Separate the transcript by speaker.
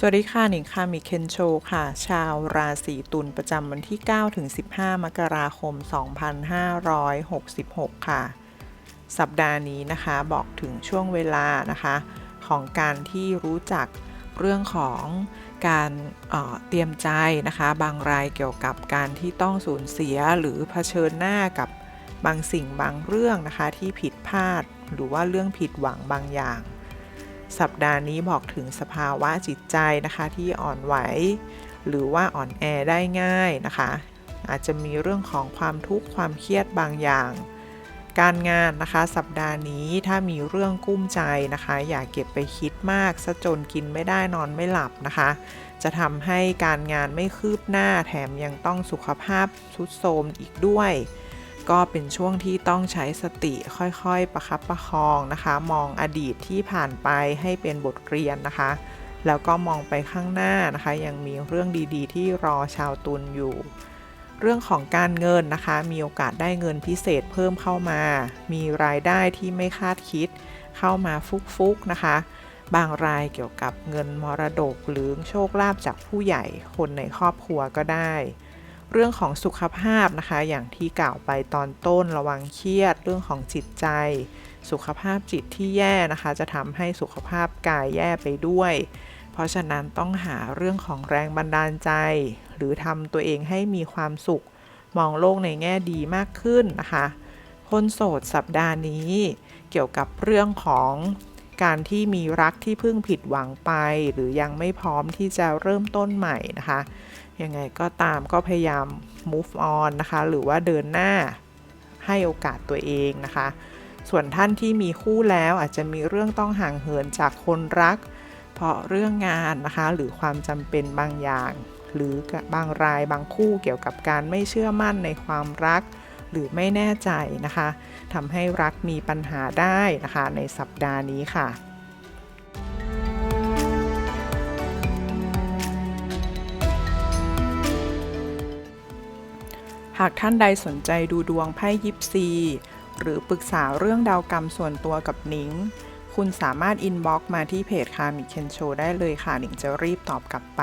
Speaker 1: สวัสดีค่ะหนิงค่ะมิเคนโชค่ะ ชาวราศีตุลประจำวันที่ 9 ถึง 15 มกราคม 2566 ค่ะ สัปดาห์นี้นะคะบอกถึงช่วงเวลานะคะ ของการที่รู้จักเรื่องของการเออเตรียมใจนะคะ บางรายเกี่ยวกับการที่ต้องสูญเสียหรือเผชิญหน้ากับบางสิ่งบางเรื่องนะคะ ที่ผิดพลาด หรือว่าเรื่องผิดหวังบางอย่าง สัปดาห์นี้บอกถึงสภาวะจิตใจนะคะที่อ่อนไหว หรือว่าอ่อนแอได้ง่ายนะคะ อาจจะมีเรื่องของความทุกข์ความเครียดบางอย่าง การงานนะคะสัปดาห์นี้ถ้ามีเรื่องกุ้มใจนะคะ อย่าเก็บไปคิดมากซะจนกินไม่ได้นอนไม่หลับนะคะ จะทำให้การงานไม่คืบหน้าแถมยังต้องสุขภาพทรุดโทรมอีกด้วย ก็เป็นช่วงที่ต้องใช้สติค่อยๆ ประคับประคองนะคะ มองอดีตที่ผ่านไปให้เป็นบทเรียนนะคะ แล้วก็มองไปข้างหน้านะคะ ยังมีเรื่องดีๆ ที่รอชาวตุลอยู่ เรื่องของการเงินนะคะ มีโอกาสได้เงินพิเศษเพิ่มเข้ามา มีรายได้ที่ไม่คาดคิด เข้ามาฟุกๆนะคะบางรายเกี่ยวกับเงินมรดกหรือโชคลาภจากผู้ใหญ่คนในครอบครัวก็ได้ เรื่องของสุขภาพนะคะ อย่างที่กล่าวไปตอนต้นระวังเครียด เรื่องของจิตใจ สุขภาพจิตที่แย่นะคะ จะทำให้สุขภาพกายแย่ไปด้วย เพราะฉะนั้นต้องหาเรื่องของแรงบันดาลใจ หรือทำตัวเองให้มีความสุข มองโลกในแง่ดีมากขึ้นนะคะคนโสดสัปดาห์นี้ เกี่ยวกับเรื่องของ การที่มีรักที่เพิ่งผิดหวังไป หรือยังไม่พร้อมที่จะเริ่มต้นใหม่นะคะ ยังไงก็ตามก็พยายาม move on นะคะ หรือว่าเดินหน้าให้โอกาสตัวเองนะคะ ส่วนท่านที่มีคู่แล้วอาจจะมีเรื่องต้องห่างเหินจากคนรัก เพราะเรื่องงานนะคะ หรือความจำเป็นบางอย่าง หรือบางรายบางคู่เกี่ยวกับการไม่เชื่อมั่นในความรัก หรือไม่แน่ใจนะคะทำให้รักมีปัญหาได้นะคะในสัปดาห์นี้ค่ะหากท่านใดสนใจดูดวงไพ่ยิปซี หรือปรึกษาเรื่องดาวกรรมส่วนตัวกับหนิง คุณสามารถอินบ็อกซ์มาที่เพจคามิเคนโชได้เลยค่ะหนิงจะรีบตอบกลับไป